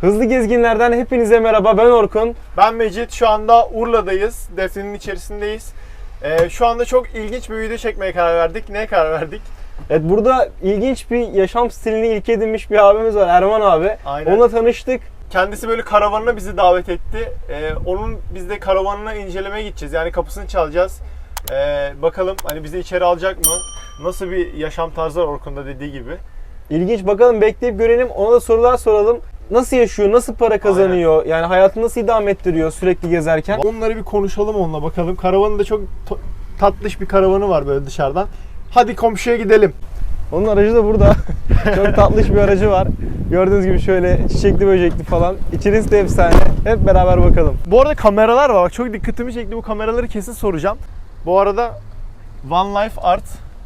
Hızlı gezginlerden hepinize merhaba ben Orkun. Ben Mecit. Şu anda Urla'dayız. Defne'nin içerisindeyiz. Ee, şu anda çok ilginç bir video çekmeye karar verdik. Neye karar verdik? Evet burada ilginç bir yaşam stilini ilk edinmiş bir abimiz var Erman abi. Aynen. Onunla tanıştık. Kendisi böyle karavanına bizi davet etti. Ee, onun biz de karavanına incelemeye gideceğiz. Yani kapısını çalacağız. Ee, bakalım hani bizi içeri alacak mı? Nasıl bir yaşam tarzı var Orkun'da dediği gibi. İlginç bakalım bekleyip görelim ona da sorular soralım. Nasıl yaşıyor, nasıl para kazanıyor, yani hayatını nasıl idame ettiriyor sürekli gezerken. Onları bir konuşalım onunla bakalım. Karavanında çok to- tatlış bir karavanı var böyle dışarıdan. Hadi komşuya gidelim. Onun aracı da burada. Çok tatlış bir aracı var. Gördüğünüz gibi şöyle çiçekli böcekli falan. İçerisi de efsane. Hep beraber bakalım. Bu arada kameralar var. Bak çok dikkatimi çekti. Bu kameraları kesin soracağım. Bu arada One Life Art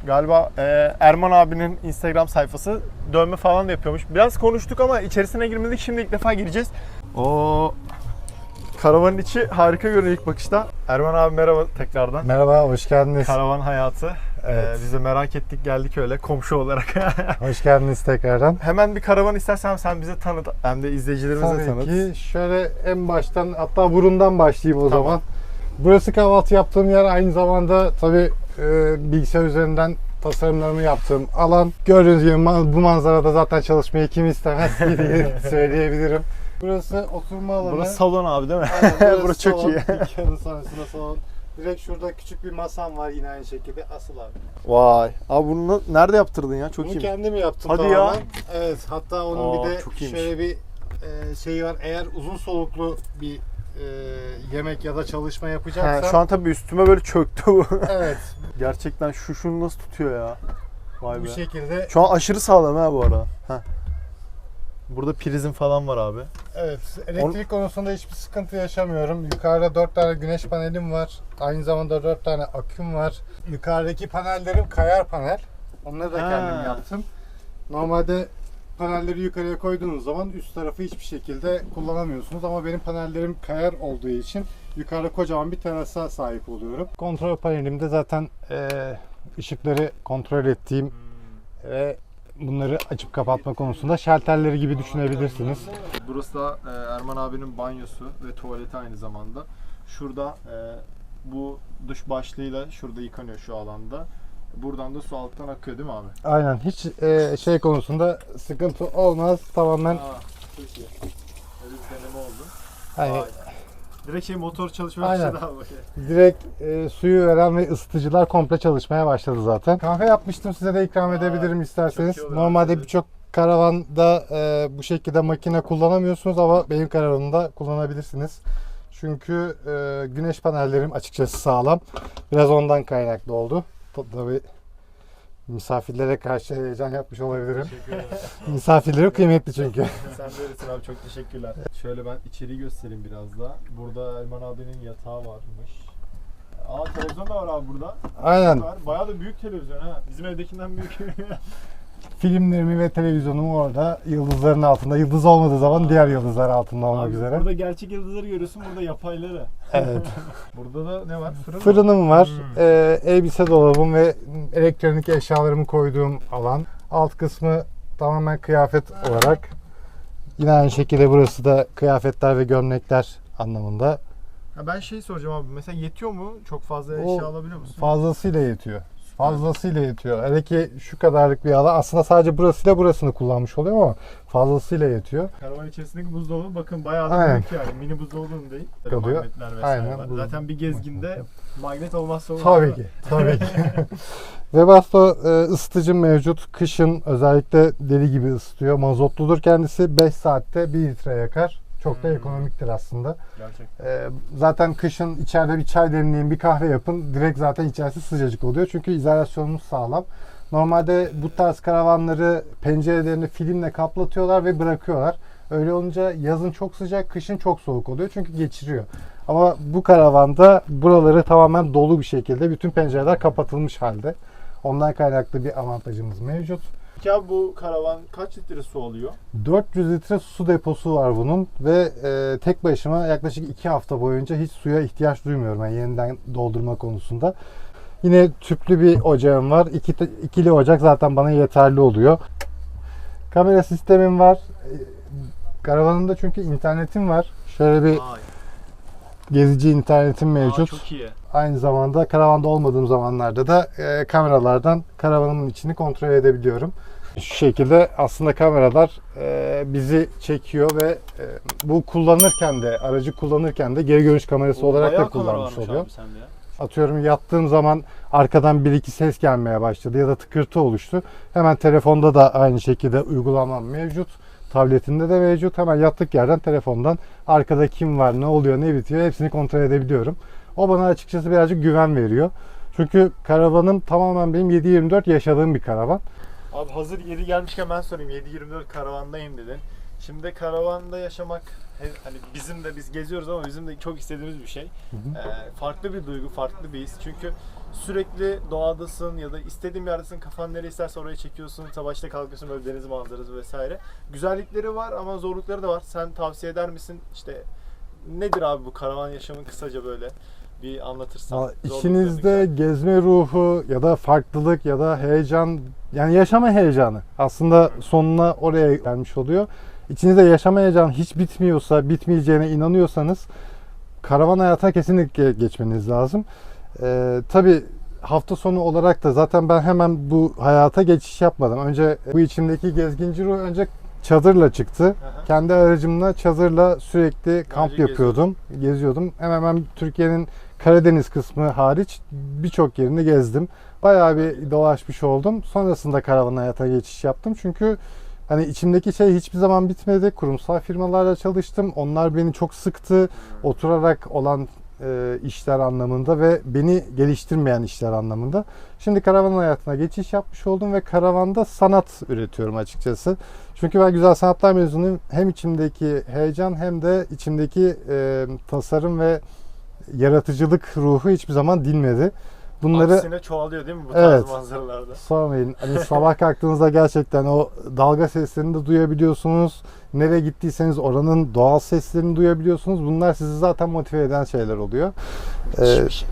galiba e, Erman abinin Instagram sayfası dövme falan da yapıyormuş. Biraz konuştuk ama içerisine girmedik. Şimdi ilk defa gireceğiz. O karavanın içi harika görünüyor ilk bakışta. Erman abi merhaba tekrardan. Merhaba, hoş geldiniz. Karavan hayatı. Evet. Ee, biz de merak ettik geldik öyle komşu olarak. Hoş geldiniz tekrardan. Hemen bir karavan istersen sen bize tanıt. Hem de izleyicilerimize Tabii tanıt. ki şöyle en baştan hatta burundan başlayayım o zaman. Burası kahvaltı yaptığım yer aynı zamanda tabii e, bilgisayar üzerinden tasarımlarımı yaptığım alan. Gördüğünüz gibi bu manzarada zaten çalışmayı kim istemez diye söyleyebilirim. Burası oturma alanı. Burası salon abi değil mi? Aynen, Burası çok salon. iyi. Dükkanın sonrasında salon. Direkt şurada küçük bir masam var yine aynı şekilde asıl abi. Vay. Abi bunu nerede yaptırdın ya? Çok Bunu iyi. kendim yaptım Hadi tamamen. ya. Evet hatta onun Aa, bir de şöyle bir e, şeyi var. Eğer uzun soluklu bir e, yemek ya da çalışma yapacaksan He, şu an tabii üstüme böyle çöktü bu. evet Gerçekten şu şunu nasıl tutuyor ya? Vay bu be. şekilde Şu an aşırı sağlam ha bu arada. Heh. Burada prizim falan var abi. evet elektrik konusunda hiçbir sıkıntı yaşamıyorum. Yukarıda 4 tane güneş panelim var. Aynı zamanda 4 tane aküm var. Yukarıdaki panellerim kayar panel. Onları da Ha. kendim yaptım. Normalde panelleri yukarıya koyduğunuz zaman üst tarafı hiçbir şekilde kullanamıyorsunuz ama benim panellerim kayar olduğu için yukarıda kocaman bir terasa sahip oluyorum. Kontrol panelimde zaten eee, ışıkları kontrol ettiğim ve bunları açıp kapatma konusunda şalterleri gibi düşünebilirsiniz. Burası da e, Erman abinin banyosu ve tuvaleti aynı zamanda. Şurada e, bu duş başlığıyla şurada yıkanıyor şu alanda. Buradan da su alttan akıyor değil mi abi? Aynen hiç eee, şey konusunda sıkıntı olmaz. Tamamen Aa, çok iyi. Öyle bir deneme oldu. hani Vay. Direkt şey motor çalışmaya Aynen. başladı abi. direkt eee, suyu veren ve ısıtıcılar komple çalışmaya başladı zaten. Kahve yapmıştım size de ikram Aa, edebilirim isterseniz. çok iyi olur Normalde birçok karavanda eee, bu şekilde makine kullanamıyorsunuz ama benim karavanımda kullanabilirsiniz. Çünkü eee, güneş panellerim açıkçası sağlam. Biraz ondan kaynaklı oldu. Tabii misafirlere karşı heyecan yapmış olabilirim. Misafirlerim kıymetli çünkü. Sen de öylesin abi çok teşekkürler. Şöyle ben içeriği göstereyim biraz da. Burada Erman abinin yatağı varmış. Aa televizyon da var abi burada. Aynen. Bayağı da büyük televizyon ha. Bizim evdekinden büyük. Filmlerimi ve televizyonumu orada yıldızların altında. Yıldız olmadığı zaman diğer yıldızlar altında olmak Abi üzere. Burada gerçek yıldızları görüyorsun, burada yapayları. Evet. Burada da ne var? Fırın? Fırınım var. Hmm. Ee, elbise dolabım ve elektronik eşyalarımı koyduğum alan. Alt kısmı tamamen kıyafet olarak. Yine aynı şekilde burası da kıyafetler ve gömlekler anlamında. Ha ben şey soracağım abi. Mesela yetiyor mu? Çok fazla O eşya alabiliyor musun? Fazlasıyla yetiyor. Fazlasıyla yetiyor. Hele ki şu kadarlık bir alan. Aslında sadece burasıyla burasını kullanmış oluyor ama fazlasıyla yetiyor. Karavan içerisindeki buzdolabı bakın bayağı da Aynen. büyük yani. Mini buzdolabı değil. Kalıyor. Magnetler vesaire Aynen, var. Zaten bir gezginde magnet olmazsa olmaz. Tabii ki. Tabii ki. Webasto e, ısıtıcı mevcut. Kışın özellikle deli gibi ısıtıyor. Mazotludur kendisi. 5 saatte 1 litre yakar. Çok da ekonomiktir aslında. Gerçekten. E, zaten kışın içeride bir çay demleyin, bir kahve yapın. Direkt zaten içerisi sıcacık oluyor. Çünkü izolasyonumuz sağlam. Normalde bu tarz karavanları pencerelerini filmle kaplatıyorlar ve bırakıyorlar. Öyle olunca yazın çok sıcak, kışın çok soğuk oluyor çünkü geçiriyor. Ama bu karavanda buraları tamamen dolu bir şekilde bütün pencereler kapatılmış halde. Ondan kaynaklı bir avantajımız mevcut. Abi bu karavan kaç litre su alıyor? 400 litre su deposu var bunun ve e, tek başıma yaklaşık 2 hafta boyunca hiç suya ihtiyaç duymuyorum yani yeniden doldurma konusunda. Yine tüplü bir ocağım var. İki, ikili ocak zaten bana yeterli oluyor. Kamera sistemim var. E, Karavanımda çünkü internetim var. Şöyle bir Vay. Gezici internetim Aa, mevcut. çok iyi. Aynı zamanda karavanda olmadığım zamanlarda da e, kameralardan karavanımın içini kontrol edebiliyorum. Şu şekilde aslında kameralar e, bizi çekiyor ve e, bu kullanırken de aracı kullanırken de geri görüş kamerası olarak da kullanmış oluyor. Atıyorum yattığım zaman arkadan bir iki ses gelmeye başladı ya da tıkırtı oluştu. Hemen telefonda da aynı şekilde uygulamam mevcut. Tabletimde de mevcut. Hemen yattık yerden telefondan arkada kim var, ne oluyor, ne bitiyor hepsini kontrol edebiliyorum. O bana açıkçası birazcık güven veriyor. Çünkü karavanım tamamen benim 7-24 yaşadığım bir karavan. Abi hazır yeri gelmişken ben sorayım. 7-24 karavandayım dedin. Şimdi karavanda yaşamak hani bizim de biz geziyoruz ama bizim de çok istediğimiz bir şey. Ee, farklı bir duygu, farklı bir his. Çünkü sürekli doğadasın ya da istediğin bir yerdesin. Kafan nereye isterse oraya çekiyorsun. Sabah işte kalkıyorsun böyle deniz manzarası vesaire. Güzellikleri var ama zorlukları da var. Sen tavsiye eder misin? İşte nedir abi bu karavan yaşamı kısaca böyle bir anlatırsan. Zorluklarını, İçinizde gezme ruhu ya da farklılık ya da heyecan yani yaşama heyecanı aslında sonuna oraya gelmiş oluyor. İçinizde yaşama heyecanı hiç bitmiyorsa, bitmeyeceğine inanıyorsanız karavan hayatına kesinlikle geçmeniz lazım. Ee, tabii hafta sonu olarak da zaten ben hemen bu hayata geçiş yapmadım. Önce bu içimdeki gezginci ruh önce çadırla çıktı. Aha. Kendi aracımla çadırla sürekli kamp Önce yapıyordum. Geziyordum. Hemen hemen Türkiye'nin Karadeniz kısmı hariç birçok yerini gezdim. Bayağı bir dolaşmış oldum. Sonrasında karavan hayata geçiş yaptım. Çünkü hani içimdeki şey hiçbir zaman bitmedi. Kurumsal firmalarla çalıştım. Onlar beni çok sıktı. Oturarak olan e, işler anlamında ve beni geliştirmeyen işler anlamında. Şimdi karavan hayatına geçiş yapmış oldum ve karavanda sanat üretiyorum açıkçası. Çünkü ben güzel sanatlar mezunuyum. Hem içimdeki heyecan hem de içimdeki e, tasarım ve yaratıcılık ruhu hiçbir zaman dinmedi. Bunları Aksine çoğalıyor değil mi bu tarz Evet. manzaralarda? sormayın. Hani sabah kalktığınızda gerçekten o dalga seslerini de duyabiliyorsunuz. Nereye gittiyseniz oranın doğal seslerini duyabiliyorsunuz. Bunlar sizi zaten motive eden şeyler oluyor. Ee, şey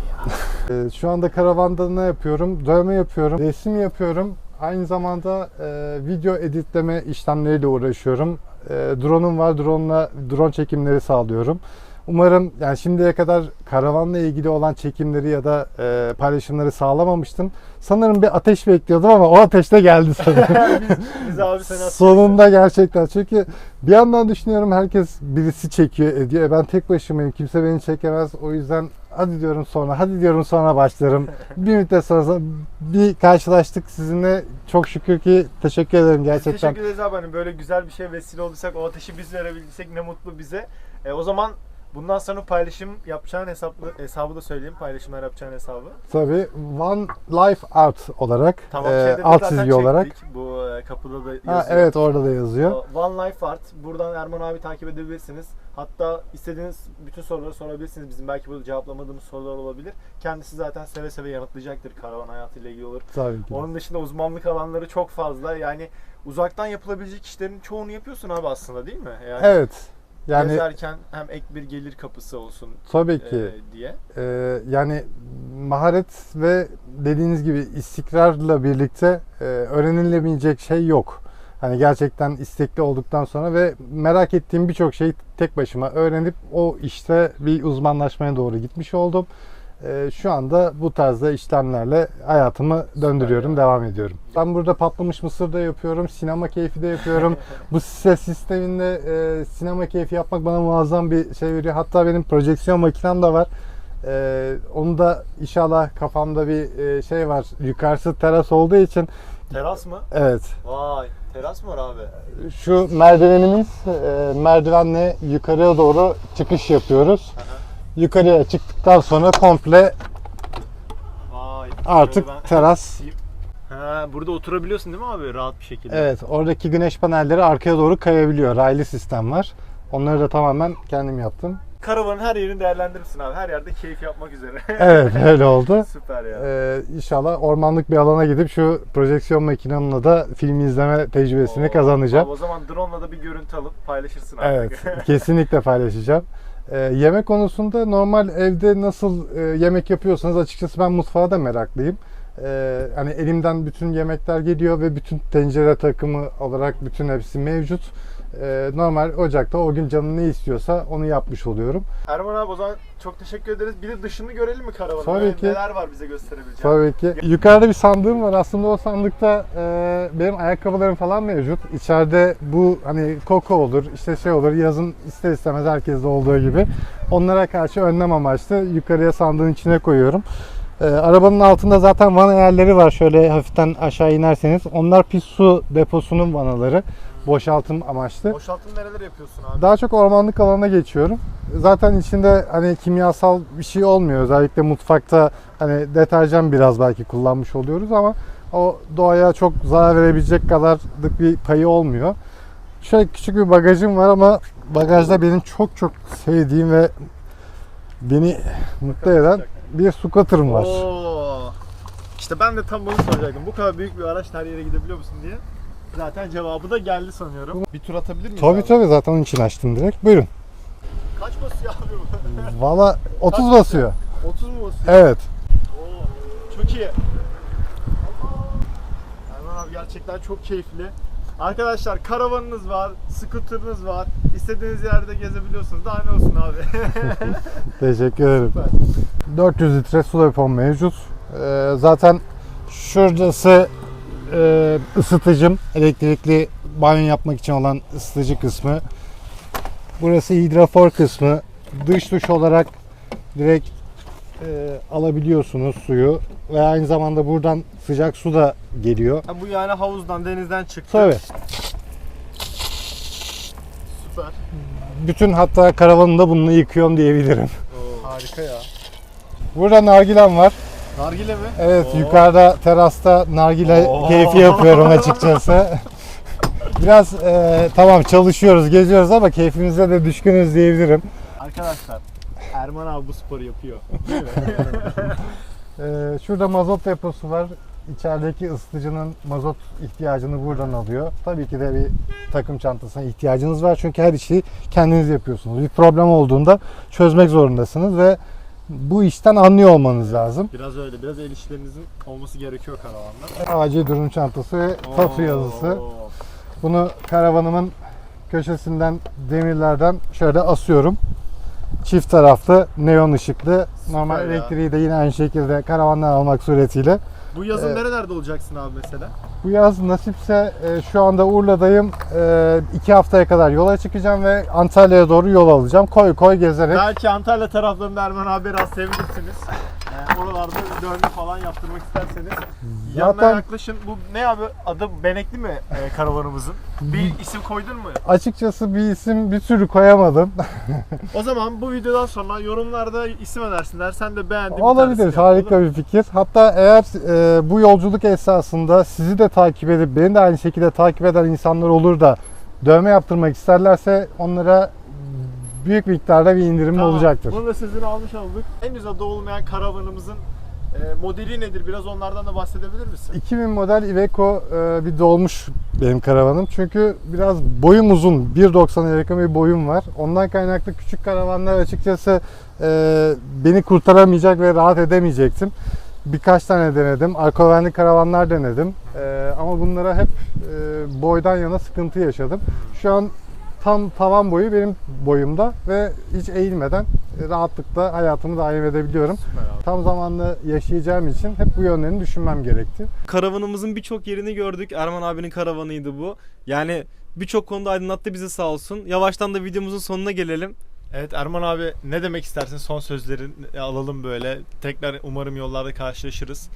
e, şu anda karavanda ne yapıyorum? Dövme yapıyorum, resim yapıyorum. Aynı zamanda e, video editleme işlemleriyle uğraşıyorum. E, drone'um var, drone'la drone çekimleri sağlıyorum. Umarım yani şimdiye kadar karavanla ilgili olan çekimleri ya da e, paylaşımları sağlamamıştım. Sanırım bir ateş bekliyordum ama o ateş de geldi sanırım. biz, biz abi Sonunda gerçekten çünkü bir yandan düşünüyorum herkes birisi çekiyor ediyor. E ben tek başımayım kimse beni çekemez. O yüzden hadi diyorum sonra hadi diyorum sonra başlarım. bir müddet sonra bir karşılaştık sizinle. Çok şükür ki teşekkür ederim gerçekten. Teşekkür ederiz abi hani böyle güzel bir şey vesile olduysak o ateşi biz verebilsek ne mutlu bize. E, o zaman bundan sonra paylaşım yapacağın hesaplı, hesabı da söyleyeyim paylaşımlar yapacağın hesabı. Tabii One Life Art olarak Tamam e, şeyde alt çizgi olarak. Bu e, kapıda da yazıyor. Ha, evet orada da yazıyor. One Life Art. Buradan Erman abi takip edebilirsiniz. Hatta istediğiniz bütün soruları sorabilirsiniz. Bizim belki burada cevaplamadığımız sorular olabilir. Kendisi zaten seve seve yanıtlayacaktır karavan hayatıyla ilgili olur. Tabii ki. Onun dışında uzmanlık alanları çok fazla. Yani uzaktan yapılabilecek işlerin çoğunu yapıyorsun abi aslında değil mi? Yani Evet. Yani gezerken hem ek bir gelir kapısı olsun tabii e, ki. diye. Ee, yani maharet ve dediğiniz gibi istikrarla birlikte e, öğrenilemeyecek şey yok. Hani gerçekten istekli olduktan sonra ve merak ettiğim birçok şeyi tek başıma öğrenip o işte bir uzmanlaşmaya doğru gitmiş oldum. Ee, şu anda bu tarzda işlemlerle hayatımı döndürüyorum, devam ediyorum. Ben burada patlamış mısır da yapıyorum, sinema keyfi de yapıyorum. bu ses sisteminde e, sinema keyfi yapmak bana muazzam bir şey veriyor. Hatta benim projeksiyon makinem de var. Ee, onu da inşallah kafamda bir e, şey var. Yukarısı teras olduğu için Teras mı? evet Vay teras mı var abi? şu merdivenimiz e, merdivenle yukarıya doğru çıkış yapıyoruz. Yukarıya çıktıktan sonra komple Vay. artık Şöyle ben- teras. Ha, burada oturabiliyorsun değil mi abi rahat bir şekilde? Evet oradaki güneş panelleri arkaya doğru kayabiliyor. Raylı sistem var. Onları da tamamen kendim yaptım. Karavanın her yerini değerlendirirsin abi. Her yerde keyif yapmak üzere. Evet öyle oldu. Süper ya. Ee, inşallah ormanlık bir alana gidip şu projeksiyon makinemle de film izleme tecrübesini Oo, kazanacağım. Abi o zaman drone'la da bir görüntü alıp paylaşırsın abi. Evet, kesinlikle paylaşacağım. Ee, yemek konusunda normal evde nasıl e, yemek yapıyorsanız açıkçası ben mutfağa da meraklıyım. Ee, hani elimden bütün yemekler geliyor ve bütün tencere takımı olarak bütün hepsi mevcut. E, normal ocakta o gün canım ne istiyorsa onu yapmış oluyorum. Erman abi o zaman çok teşekkür ederiz. Bir de dışını görelim mi karavanın? Tabii Böyle ki. Neler var bize gösterebileceğin? Tabii ki. Yukarıda bir sandığım var. Aslında o sandıkta e, benim ayakkabılarım falan mevcut. İçeride bu hani koku olur, işte şey olur. Yazın ister istemez herkeste olduğu gibi. Onlara karşı önlem amaçlı yukarıya sandığın içine koyuyorum. E, arabanın altında zaten vana yerleri var. Şöyle hafiften aşağı inerseniz. Onlar pis su deposunun vanaları. Boşaltım amaçlı. Boşaltım nereler yapıyorsun abi? Daha çok ormanlık alana geçiyorum. Zaten içinde hani kimyasal bir şey olmuyor. Özellikle mutfakta hani deterjan biraz belki kullanmış oluyoruz ama o doğaya çok zarar verebilecek kadarlık bir payı olmuyor. Şöyle küçük bir bagajım var ama bagajda benim çok çok sevdiğim ve beni mutlu eden bir scooter'ım var. Oo. İşte ben de tam bunu soracaktım. Bu kadar büyük bir araç her yere gidebiliyor musun diye. Zaten cevabı da geldi sanıyorum. Bir tur atabilir miyiz Tabii abi? tabii zaten onun için açtım direkt. Buyurun. Kaç basıyor abi bu? Valla 30 Kaç basıyor. 30 mu basıyor? Evet. Oo, çok iyi. Erman abi gerçekten çok keyifli. Arkadaşlar karavanınız var, scooter'ınız var. İstediğiniz yerde gezebiliyorsunuz. Daha ne olsun abi? Teşekkür ederim. Süper. 400 litre su depom mevcut. Ee, zaten şurası e, ısıtıcım. Elektrikli banyo yapmak için olan ısıtıcı kısmı. Burası hidrafor kısmı. Dış duş olarak direkt e, alabiliyorsunuz suyu. Ve aynı zamanda buradan sıcak su da geliyor. Ha, bu yani havuzdan, denizden çıktı. Tabii. Süper. Bütün hatta karavanı da bununla yıkıyorum diyebilirim. Harika ya. Burada nargilem var. Nargile mi? Evet Oo. yukarıda terasta nargile Oo. keyfi yapıyorum açıkçası. Biraz e, tamam çalışıyoruz, geziyoruz ama keyfimize de düşkünüz diyebilirim. Arkadaşlar Erman abi bu sporu yapıyor. E, şurada mazot deposu var. İçerideki ısıtıcının mazot ihtiyacını buradan alıyor. Tabii ki de bir takım çantasına ihtiyacınız var çünkü her işi kendiniz yapıyorsunuz. Bir problem olduğunda çözmek zorundasınız ve bu işten anlıyor olmanız lazım. biraz öyle, biraz el işlerinizin olması gerekiyor karavanda. Acil durum çantası ve TASU yazısı. Bunu karavanımın köşesinden demirlerden şöyle asıyorum. Çift taraflı neon ışıklı. Normal ya. elektriği de yine aynı şekilde karavandan almak suretiyle. Bu yazın Evet. nerelerde olacaksın abi mesela? Bu yaz nasipse e, şu anda Urla'dayım. E, iki haftaya kadar yola çıkacağım ve Antalya'ya doğru yol alacağım. Koy koy gezerek. Belki Antalya taraflarında Erman abi rastlayabilirsiniz. Ee, oralarda dövme falan yaptırmak isterseniz. Yanına Zaten yaklaşın. Bu ne abi? Adı Benekli mi e, karavanımızın? Bir isim koydun mu? açıkçası bir isim bir sürü koyamadım. O zaman bu videodan sonra yorumlarda isim önersinler. Sen de beğendin bir Olabilir. tanesini yap, Harika mu? bir fikir. Hatta eğer e, bu yolculuk esasında sizi de takip edip beni de aynı şekilde takip eden insanlar olur da dövme yaptırmak isterlerse onlara büyük miktarda bir indirim Tamam, olacaktır. Bunu da sizin almış olduk. Henüz adı olmayan karavanımızın e, modeli nedir? Biraz onlardan da bahsedebilir misin? 2000 model Iveco e, bir dolmuş benim karavanım. Çünkü biraz boyum uzun. 1.90'a yakın bir boyum var. Ondan kaynaklı küçük karavanlar açıkçası e, beni kurtaramayacak ve rahat edemeyecektim. Birkaç tane denedim. Arkovenli karavanlar denedim. E, ama bunlara hep e, boydan yana sıkıntı yaşadım. Şu an tam tavan boyu benim boyumda ve hiç eğilmeden e, rahatlıkla hayatımı daim edebiliyorum. Tam zamanlı yaşayacağım için hep bu yönlerini düşünmem gerekti. Karavanımızın birçok yerini gördük. Erman abinin karavanıydı bu. Yani birçok konuda aydınlattı bizi sağ olsun. Yavaştan da videomuzun sonuna gelelim. Evet Erman abi ne demek istersin? Son sözlerin alalım böyle. Tekrar umarım yollarda karşılaşırız.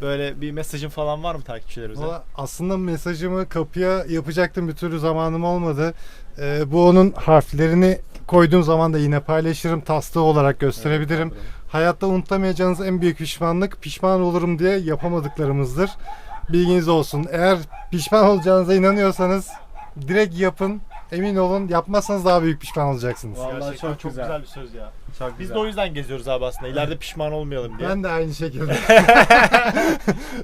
Böyle bir mesajın falan var mı takipçilerimize? Valla aslında mesajımı kapıya yapacaktım bir türlü zamanım olmadı. Ee, bu onun harflerini koyduğum zaman da yine paylaşırım. Tastığı olarak gösterebilirim. Hayatta unutamayacağınız en büyük pişmanlık pişman olurum diye yapamadıklarımızdır. Bilginiz olsun. Eğer pişman olacağınıza inanıyorsanız direkt yapın. Emin olun yapmazsanız daha büyük pişman olacaksınız. Vallahi Gerçekten çok çok, güzel. güzel. bir söz ya. Çok Biz de o yüzden geziyoruz abi aslında. İleride pişman olmayalım diye. Ben de aynı şekilde.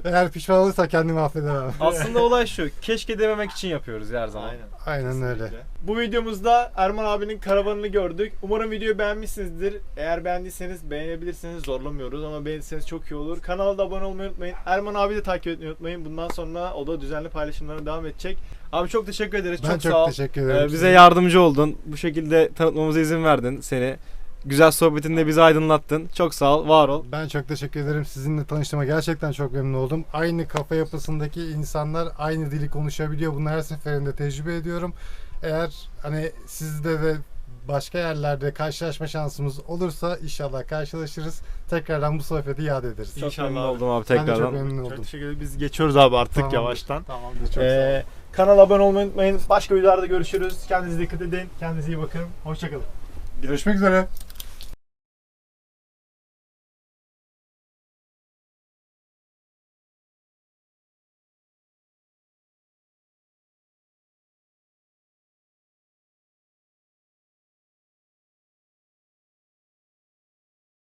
Eğer pişman olursa kendimi affedemem. Aslında olay şu. Keşke dememek için yapıyoruz her zaman. Aynen. Aynen öyle. Bu videomuzda Erman abinin karavanını gördük. Umarım videoyu beğenmişsinizdir. Eğer beğendiyseniz beğenebilirsiniz. Zorlamıyoruz ama beğenirseniz çok iyi olur. Kanala da abone olmayı unutmayın. Erman abi de takip etmeyi unutmayın. Bundan sonra o da düzenli paylaşımlarına devam edecek. Abi çok teşekkür ederiz. Ben çok, çok sağ ol. teşekkür Ee, ederim. bize size. yardımcı oldun. Bu şekilde tanıtmamıza izin verdin seni. Güzel sohbetinde bizi aydınlattın. Çok sağ ol, var ol. Ben çok teşekkür ederim. Sizinle tanıştığıma gerçekten çok memnun oldum. Aynı kafa yapısındaki insanlar aynı dili konuşabiliyor. Bunu her seferinde tecrübe ediyorum. Eğer hani sizde de başka yerlerde karşılaşma şansımız olursa inşallah karşılaşırız. Tekrardan bu sohbeti yad ederiz. Çok İnşallah memnun oldum abi Ben de çok tekrardan. memnun Çok oldum. teşekkür ederim. Biz geçiyoruz abi artık Tamamdır. yavaştan. Tamamdır. Çok sağ Ee, olun. kanala abone olmayı unutmayın. Başka videolarda görüşürüz. Kendinize dikkat edin. Kendinize iyi bakın. Hoşçakalın. Görüşmek üzere.